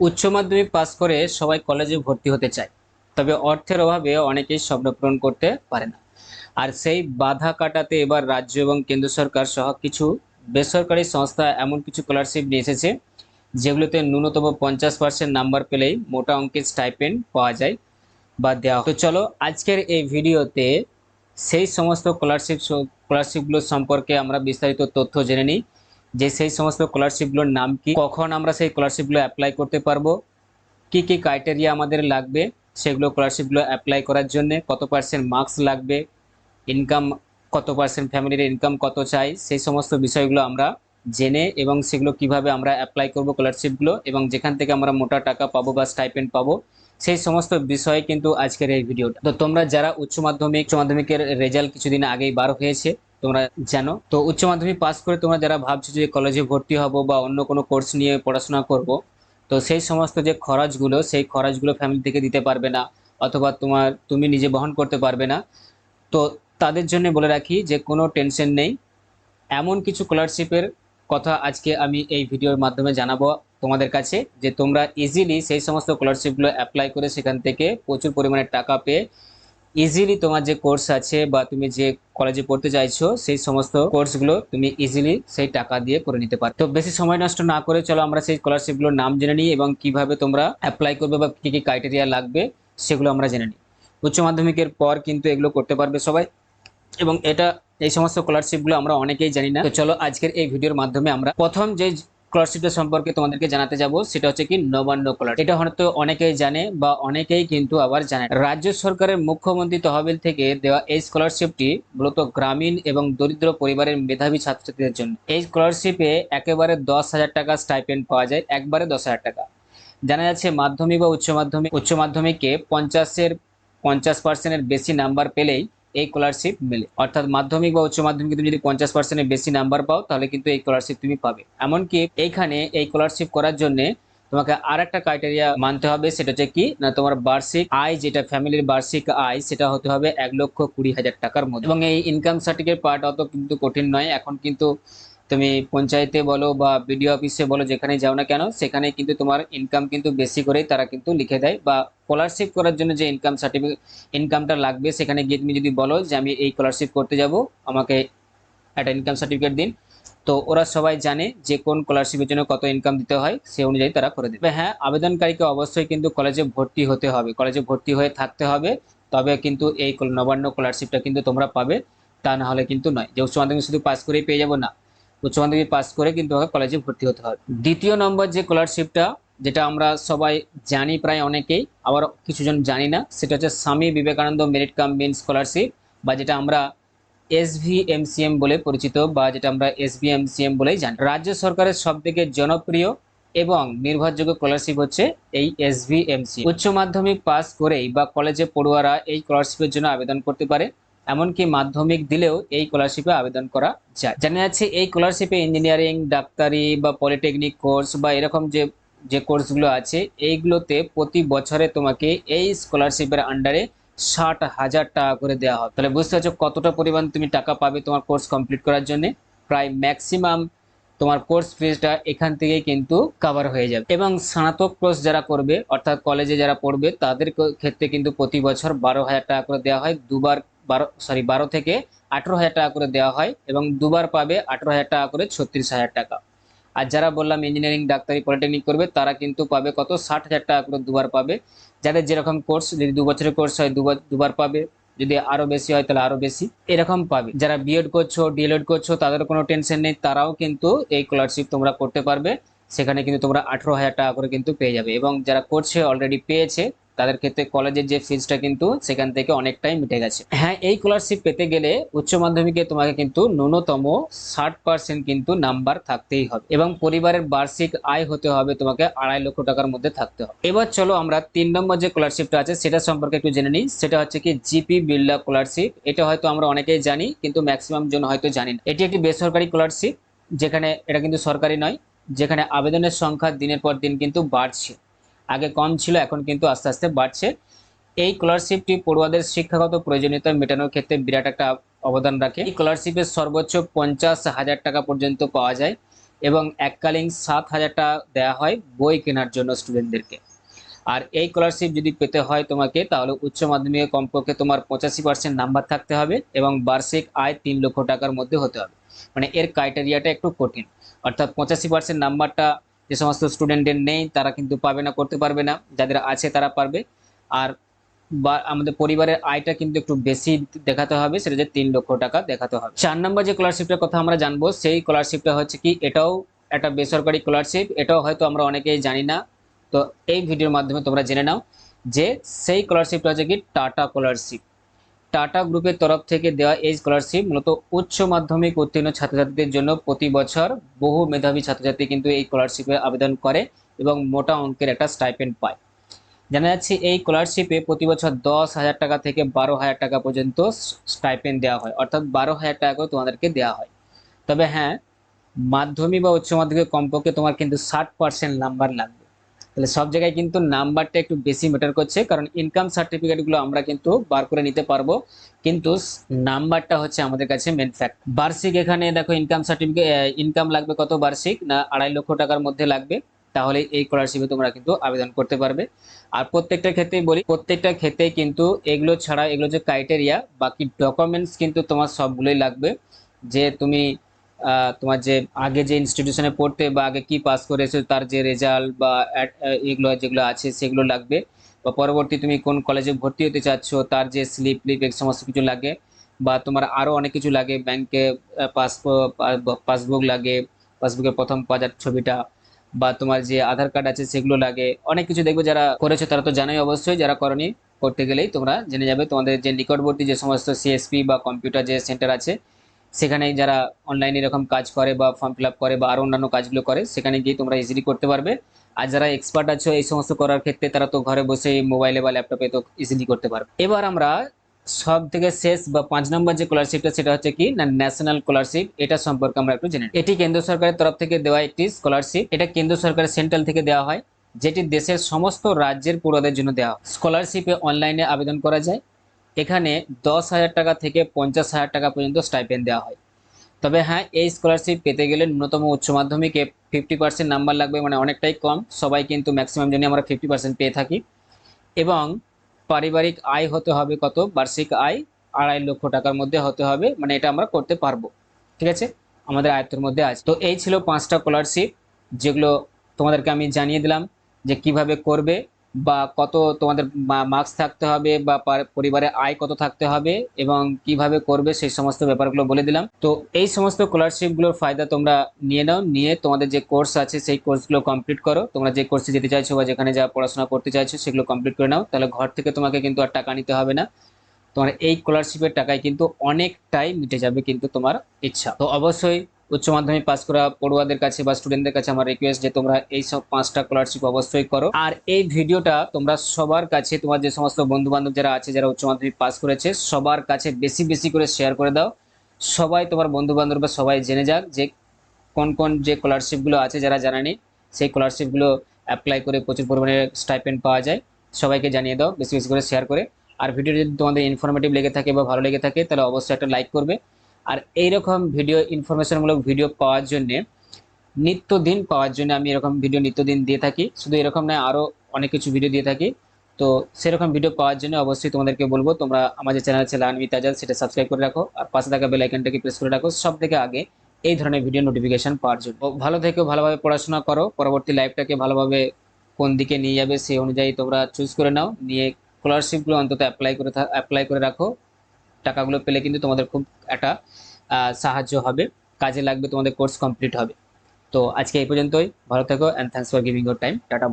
উচ্চ মাধ্যমিক পাস করে সবাই কলেজে ভর্তি হতে চায়। তবে অর্থের অভাবে অনেকেই স্বপ্ন পূরণ করতে পারে না। আর সেই বাধা কাটাতে এবার রাজ্য এবং কেন্দ্র সরকার সহ কিছু বেসরকারি সংস্থা এমন কিছু স্কলারশিপ নিয়ে এসেছে, যেগুলোতে ন্যূনতম পঞ্চাশ পার্সেন্ট নাম্বার পেলেই মোটা অঙ্কের স্টাইপেন্ড পাওয়া যায় বা দেওয়া। তো চলো আজকের এই ভিডিওতে সেই সমস্ত স্কলারশিপ স্কলারশিপগুলো সম্পর্কে আমরা বিস্তারিত তথ্য জেনে নিই। যে সেই সমস্ত স্কলারশিপগুলোর নাম কি, কখন আমরা সেই স্কলারশিপগুলো অ্যাপ্লাই করতে পারব, কি কি ক্রাইটেরিয়া আমাদের লাগবে, সেগুলো স্কলারশিপগুলো অ্যাপ্লাই করার জন্য কত পার্সেন্ট মার্কস লাগবে ইনকাম কত পার্সেন্ট ফ্যামিলির ইনকাম কত চাই, সেই সমস্ত বিষয়গুলো আমরা জেনে এবং সেগুলো কীভাবে আমরা অ্যাপ্লাই করব স্কলারশিপগুলো এবং যেখান থেকে আমরা মোটা টাকা পাবো বা স্টাইপেন্ড পাবো, সেই সমস্ত বিষয়ে কিন্তু আজকের এই ভিডিওটা তো তোমরা যারা উচ্চ মাধ্যমিক, উচ্চ মাধ্যমিকের রেজাল্ট কিছুদিন আগেই বার হয়েছে তোমরা জানো। তো উচ্চ মাধ্যমিক পাস করে তোমরা যারা ভাবছ যে কলেজে ভর্তি হব বা অন্য কোনো কোর্স নিয়ে পড়াশোনা করব, তো সেই সমস্ত যে খরচগুলো, সেই খরচগুলো ফ্যামিলি থেকে দিতে পারবে না, অথবা তোমার তুমি নিজে বহন করতে পারবে না। তো তাদের জন্য বলে রাখি যে কোনো টেনশন নেই। এমন কিছু স্কলারশিপের কথা আজকে আমি এই ভিডিওর মাধ্যমে জানাব তোমাদের কাছে, যে তোমরা ইজিলি সেই সমস্ত স্কলারশিপগুলো অ্যাপ্লাই করে সেখান থেকে প্রচুর পরিমাণে টাকা পেয়ে ইজিলি তোমার যে কোর্স আছে বা তুমি যে কলেজে পড়তে চাইছো, সেই সমস্ত কোর্সগুলো তুমি ইজিলি সেই টাকা দিয়ে করে নিতে পারো। তো বেশি সময় নষ্ট না করে চলো আমরা সেই স্কলারশিপগুলোর নাম জেনে নিই এবং কীভাবে তোমরা অ্যাপ্লাই করবে বা কী কী ক্রাইটেরিয়া লাগবে সেগুলো আমরা জেনে নিই। উচ্চ মাধ্যমিকের পর কিন্তু এগুলো করতে পারবে সবাই এবং এটা, এই সমস্ত স্কলারশিপগুলো আমরা অনেকেই জানি না। তো চলো আজকের এই ভিডিওর মাধ্যমে আমরা প্রথম যে স্কলারশিপটা সম্পর্কে তোমাদেরকে জানাতে যাব, সেটা হচ্ছে কি নবান্ন কলার এটা হয়তো অনেকেই জানে বা অনেকেই কিন্তু আবার জানে রাজ্য সরকারের মুখ্যমন্ত্রী তহবিল থেকে দেওয়া এই স্কলারশিপটি মূলত গ্রামীণ এবং দরিদ্র পরিবারের মেধাবী ছাত্রছাত্রীদের জন্য। এই স্কলারশিপে একেবারে দশ হাজার টাকা স্টাইপেন্ড পাওয়া যায়, একবারে দশ হাজার টাকা। জানা যাচ্ছে মাধ্যমিক বা উচ্চ মাধ্যমিক, উচ্চ মাধ্যমিকে পঞ্চাশের, পঞ্চাশ পার্সেন্টের বেশি নাম্বার পেলেই এই স্কলারশিপ মেলে। অর্থাৎ মাধ্যমিক বা উচ্চ মাধ্যমিকে তুমি যদি পঞ্চাশ পার্সেন্টের বেশি নাম্বার পাও, তাহলে কিন্তু এই স্কলারশিপ তুমি পাবে। এমনকি এইখানে এই স্কলারশিপ করার জন্য তোমাকে আর একটা ক্রাইটেরিয়া মানতে হবে, সেটা হচ্ছে কি, না, তোমার বার্ষিক আয়, যেটা ফ্যামিলির বার্ষিক আয়, সেটা হতে হবে এক লক্ষ কুড়ি হাজার টাকার মধ্যে। এবং এই ইনকাম সার্টিফিকেট পাওয়াটা অত কিন্তু কঠিন নয়, এখন কিন্তু তুমি পঞ্চায়েতে বলো বা বিডিও অফিসে বলো, যেখানে যাও না কেন, সেখানে কিন্তু তোমার ইনকাম কিন্তু বেশি করেই তারা কিন্তু লিখে দেয় বা স্কলারশিপ করার জন্য যে ইনকাম সার্টিফিকেট ইনকামটা লাগবে, সেখানে গিয়ে তুমি যদি বলো যে আমি এই স্কলারশিপ করতে যাব, আমাকে একটা ইনকাম সার্টিফিকেট দিন। তো ওরা সবাই জানে যে কোন স্কলারশিপের জন্য কত ইনকাম দিতে হয় সে অনুযায়ী তারা করে দেবে। হ্যাঁ আবেদনকারীকে অবশ্যই কিন্তু কলেজে ভর্তি হতে হবে। কলেজে ভর্তি হয়ে থাকতে হবে, তবে কিন্তু এই নবান্ন স্কলারশিপটা কিন্তু তোমরা পাবে, তা না হলে কিন্তু নয়। যে উচ্চ মাধ্যমিক শুধু পাস করেই পেয়ে যাব না। উচ্চ মাধ্যমিক পাস করে কিন্তু আমাকে কলেজে ভর্তি হতে হবে দ্বিতীয় নম্বর যে স্কলারশিপটা যেটা আমরা সবাই জানি প্রায় অনেকেই, আবার কিছুজন জানি না, সেটা হচ্ছে Swami Vivekananda merit cum means scholarship বা যেটা আমরা এসভিএমসিএম বলে পরিচিত বা যেটা আমরা এসভিএমসিএম বলেই জানি। রাজ্য সরকারের সব থেকে জনপ্রিয় এবং নির্ভরযোগ্য স্কলারশিপ হচ্ছে এই এসভিএমসি উচ্চ মাধ্যমিক পাস করেই বা কলেজে পড়ুয়ারা এই স্কলারশিপের জন্য আবেদন করতে পারে। এমনকি মাধ্যমিক দিলেও এই স্কলারশিপে আবেদন করা যায়। জানা যাচ্ছে এই স্কলারশিপে ইঞ্জিনিয়ারিং ডাক্তারি বা পলিটেকনিক কোর্স বা এরকম যে যে কোর্সগুলো আছে, এইগুলোতে প্রতি বছরে তোমাকে এই স্কলারশিপের আন্ডারে ষাট হাজার টাকা করে দেওয়া হবে তাহলে বুঝতে পারছ কতটা পরিমাণ তুমি টাকা পাবে তোমার কোর্স কমপ্লিট করার জন্য? প্রায় ম্যাক্সিমাম তোমার কোর্স ফিজটা এখান থেকেই কিন্তু কভার হয়ে যাবে। এবং স্নাতক কোর্স যারা করবে, অর্থাৎ কলেজে যারা পড়বে, তাদের ক্ষেত্রে কিন্তু প্রতি বছর বারো হাজার টাকা করে দেওয়া হয়। দুবার বারো সরি বারো থেকে আঠেরো হাজার টাকা করে দেওয়া হয় এবং দুবার পাবে আঠেরো হাজার টাকা করে ছত্রিশ হাজার টাকা। আর যারা বললাম ইঞ্জিনিয়ারিং ডাক্তারি পলিটেকনিক করবে, তারা কিন্তু পাবে কত? ষাট হাজার টাকা করে দুবার পাবে। যাদের যেরকম কোর্স যদি দু বছরের কোর্স হয়, দুবার দুবার পাবে। যদি আরও বেশি হয়, তাহলে আরও বেশি। এরকম পাবে। যারা বিএড করছ ডিএলএড করছ তাদের কোনো টেনশন নেই। তারাও কিন্তু এই স্কলারশিপ তোমরা করতে পারবে। সেখানে কিন্তু তোমরা আঠেরো হাজার টাকা করে কিন্তু পেয়ে যাবে। এবং যারা করছে অলরেডি পেয়েছে তাদের ক্ষেত্রে কলেজের যে ফিজটা কিন্তু সেখান থেকে অনেকটাই মিটে গেছে। হ্যাঁ এই স্কলারশিপ পেতে গেলে উচ্চ মাধ্যমিকে তোমাকে কিন্তু ন্যূনতম ষাট পার্সেন্ট কিন্তু নাম্বার থাকতেই হবে এবং পরিবারের বার্ষিক আয় হতে হবে তোমাকে আড়াই লক্ষ টাকার মধ্যে থাকতে হবে। এবার চলো আমরা তিন নম্বর যে স্কলারশিপটা আছে সেটা সম্পর্কে একটু জেনে নিই। সেটা হচ্ছে কি জিপি বিড়লা স্কলারশিপ এটা হয়তো আমরা অনেকেই জানি কিন্তু ম্যাক্সিমাম জন হয়তো জানি না। এটি একটি বেসরকারি স্কলারশিপ যেখানে, এটা কিন্তু সরকারি নয়, যেখানে আবেদনের সংখ্যা দিনের পর দিন কিন্তু বাড়ছে। আগে কম ছিল, এখন কিন্তু আস্তে আস্তে বাড়ছে। এই স্কলারশিপটি পড়ুয়াদের শিক্ষাগত প্রয়োজনীয়তা মেটানোর ক্ষেত্রে বিরাট একটা অবদান রাখে। এই স্কলারশিপের সর্বোচ্চ পঞ্চাশ হাজার টাকা পর্যন্ত পাওয়া যায় এবং এককালীন সাত হাজার টাকা দেওয়া হয় বই কেনার জন্য স্টুডেন্টদেরকে আর এই স্কলারশিপ যদি পেতে হয় তোমাকে, তাহলে উচ্চ মাধ্যমিকে কমপক্ষে তোমার পঁচাশি পার্সেন্ট নাম্বার থাকতে হবে এবং বার্ষিক আয় তিন লক্ষ টাকার মধ্যে হতে হবে। মানে এর ক্রাইটেরিয়াটা একটু কঠিন। অর্থাৎ পঁচাশি পার্সেন্ট নাম্বারটা যে সমস্ত স্টুডেন্টের নেই, তারা কিন্তু পাবে না, করতে পারবে না। যাদের আছে তারা পারবে। আর বা আমাদের পরিবারের আয়টা কিন্তু একটু বেশি দেখাতে হবে, সেটা যে তিন লক্ষ টাকা দেখাতে হবে। চার নম্বর যে স্কলারশিপটার কথা আমরা জানব, সেই স্কলারশিপটা হচ্ছে কি, এটাও একটা বেসরকারি স্কলারশিপ এটাও হয়তো আমরা অনেকেই জানি না। তো এই ভিডিওর মাধ্যমে তোমরা জেনে নাও যে সেই স্কলারশিপটা হচ্ছে কি টাটা স্কলারশিপ টাটা গ্রুপের তরফ থেকে দেওয়া এই স্কলারশিপ মূলত উচ্চ মাধ্যমিক উত্তীর্ণ ছাত্রছাত্রীদের জন্য প্রতি বছর বহু মেধাবী ছাত্রছাত্রী কিন্তু এই স্কলারশিপে আবেদন করে এবং মোটা অঙ্কের একটা স্টাইপেন্ড পায়। জানা যাচ্ছে এই স্কলারশিপে প্রতি বছর দশ হাজার টাকা থেকে বারো হাজার টাকা পর্যন্ত স্টাইপেন্ড দেওয়া হয়, অর্থাৎ বারো হাজার টাকা করে তোমাদেরকে দেওয়া হয়। তবে হ্যাঁ মাধ্যমিক বা উচ্চ মাধ্যমিক কমপক্ষে তোমার কিন্তু ষাট পার্সেন্ট নাম্বার লাগবে। তাহলে সব জায়গায় কিন্তু নাম্বারটা একটু বেশি ম্যাটার করছে, কারণ ইনকাম সার্টিফিকেটগুলো আমরা কিন্তু বার করে নিতে পারব। কিন্তু নাম্বারটা হচ্ছে আমাদের কাছে মেন ফ্যাক্ট বার্ষিক এখানে দেখো ইনকাম সার্টিফিকেট ইনকাম লাগবে কত বার্ষিক? না, আড়াই লক্ষ টাকার মধ্যে লাগবে। তাহলে এই স্কলারশিপে তোমরা কিন্তু আবেদন করতে পারবে। আর প্রত্যেকটা ক্ষেত্রেই বলি, প্রত্যেকটা ক্ষেত্রে কিন্তু এগুলো ছাড়া এগুলো যে ক্রাইটেরিয়া বাকি ডকুমেন্টস কিন্তু তোমার সবগুলোই লাগবে। যে তুমি তোমার যে আগে যে ইনস্টিটিউশনে পড়তে বা আগে কি পাস করেছ, তার যে রেজাল্ট বা এগুলো, যেগুলো আছে, সেগুলো লাগবে। বা পরবর্তী তুমি কোন কলেজে ভর্তি হতে চাচ্ছ, তার যে স্লিপ ফ্লিপ এই সমস্ত কিছু লাগে। বা তোমার আরও অনেক কিছু লাগে ব্যাংকে পাসবুক লাগে পাসবুকের প্রথম পাজার ছবিটা। বা তোমার যে আধার কার্ড আছে, সেগুলো লাগে। অনেক কিছু দেখবে যারা করেছ, তারা তো জানোই অবশ্যই, যারা করনি, করতে গেলেই তোমরা জেনে যাবে। তোমাদের যে নিকটবর্তী যে সমস্ত সিএসপি বা কম্পিউটার যে সেন্টার আছে সেখানে যারা অনলাইনে এরকম কাজ করে বা ফর্ম ফিল করে বা আরও অন্যান্য কাজগুলো করে, সেখানে গিয়ে তোমরা ইজিলি করতে পারবে। আর যারা এক্সপার্ট আছো, এই সমস্ত করার ক্ষেত্রে তারা তো ঘরে বসে মোবাইলে বা ল্যাপটপে তো ইজিলি করতে পারবে। এবার আমরা সব থেকে শেষ বা পাঁচ নম্বর যে স্কলারশিপটা সেটা হচ্ছে কি? না ন্যাশনাল স্কলারশিপ এটা সম্পর্কে আমরা একটু জেনে এটি কেন্দ্র সরকারের তরফ থেকে দেওয়া একটি স্কলারশিপ এটা কেন্দ্র সরকারের সেন্ট্রাল থেকে দেওয়া হয়, যেটি দেশের সমস্ত রাজ্যের পুরোদের জন্য দেওয়া স্কলারশিপে অনলাইনে আবেদন করা যায়। এখানে দশ হাজার টাকা থেকে পঞ্চাশ হাজার টাকা পর্যন্ত স্টাইপেন্ড দেওয়া হয়। তবে হ্যাঁ এই স্কলারশিপ পেতে গেলে ন্যূনতম উচ্চ মাধ্যমিকে ফিফটি পার্সেন্ট নাম্বার লাগবে মানে অনেকটাই কম। সবাই কিন্তু ম্যাক্সিমাম জন্য আমরা ফিফটি পার্সেন্ট পেয়ে থাকি। এবং পারিবারিক আয় হতে হবে কত? বার্ষিক আয় আড়াই লক্ষ টাকার মধ্যে হতে হবে মানে এটা আমরা করতে পারব। ঠিক আছে? আমাদের আয়ত্তের মধ্যে আছে। তো এই ছিল পাঁচটা স্কলারশিপ যেগুলো তোমাদেরকে আমি জানিয়ে দিলাম যে কীভাবে করবে বা কত তোমাদের মার্কস থাকতে হবে বা পরিবারের আয় কত থাকতে হবে এবং কীভাবে করবে সেই সমস্ত ব্যাপারগুলো বলে দিলাম। তো এই সমস্ত স্কলারশিপগুলোর ফায়দা তোমরা নিয়ে নাও, নিয়ে তোমাদের যে কোর্স আছে সেই কোর্সগুলো কমপ্লিট করো। তোমরা যে কোর্সে যেতে চাইছো বা যেখানে যা পড়াশোনা করতে চাইছো সেগুলো কমপ্লিট করে নাও। তাহলে ঘর থেকে তোমাকে কিন্তু আর টাকা নিতে হবে না। তোমার এই স্কলারশিপের টাকায় কিন্তু অনেকটাই মিটে যাবে কিন্তু তোমার ইচ্ছা। তো অবশ্যই উচ্চ মাধ্যমিক পাস করা পড়ুয়াদের কাছে বা স্টুডেন্টদের কাছে আমার রিকোয়েস্ট যে তোমরা এই সব পাঁচটা স্কলারশিপ অবশ্যই করো। আর এই ভিডিওটা তোমরা সবার কাছে, তোমার যে সমস্ত বন্ধু বান্ধব যারা আছে, যারা উচ্চ মাধ্যমিক পাস করেছে, সবার কাছে বেশি বেশি করে শেয়ার করে দাও। সবাই তোমার বন্ধু বান্ধবরা সবাই জেনে যাক যে কোন কোন যে স্কলারশিপগুলো আছে যারা জানানি সেই স্কলারশিপগুলো অ্যাপ্লাই করে প্রচুর পরিমাণে স্টাইপেন্ড পাওয়া যায়। সবাইকে জানিয়ে দাও, বেশি বেশি করে শেয়ার করে। আর ভিডিও যদি তোমাদের ইনফরমেটিভ লেগে থাকে বা ভালো লেগে থাকে, তাহলে অবশ্যই একটা লাইক করবে। আর এইরকম ভিডিও ইনফরমেশনমূলক ভিডিও পাওয়ার জন্যে, নিত্যদিন পাওয়ার জন্য আমি এরকম ভিডিও নিত্যদিন দিয়ে থাকি। শুধু এরকম নয় আরও অনেক কিছু ভিডিও দিয়ে থাকি। তো সেরকম ভিডিও পাওয়ার জন্য অবশ্যই তোমাদেরকে বলব, তোমরা আমাদের চ্যানেল আছে লানবি তাজাল সেটা সাবস্ক্রাইব করে রাখো। আর পাশে থাকা বেল আইকনটাকে প্রেস করে রাখো। সব থেকে আগে এই ধরনের ভিডিও নোটিফিকেশন পাওয়ার জন্য। ভালো থেকেও ভালোভাবে পড়াশোনা করো। পরবর্তী লাইফটাকে ভালোভাবে কোন দিকে নিয়ে যাবে, সেই অনুযায়ী তোমরা চুজ করে নাও। নিয়ে স্কলারশিপগুলো অন্তত অ্যাপ্লাই করে অ্যাপ্লাই করে রাখো। টাকাগুলো পেলে কিন্তু তোমাদের খুব একটা সাহায্য হবে। কাজে লাগবে, তোমাদের কোর্স কমপ্লিট হবে। তো আজকে এই পর্যন্তই। ভালো থেকো and thanks for giving your time tata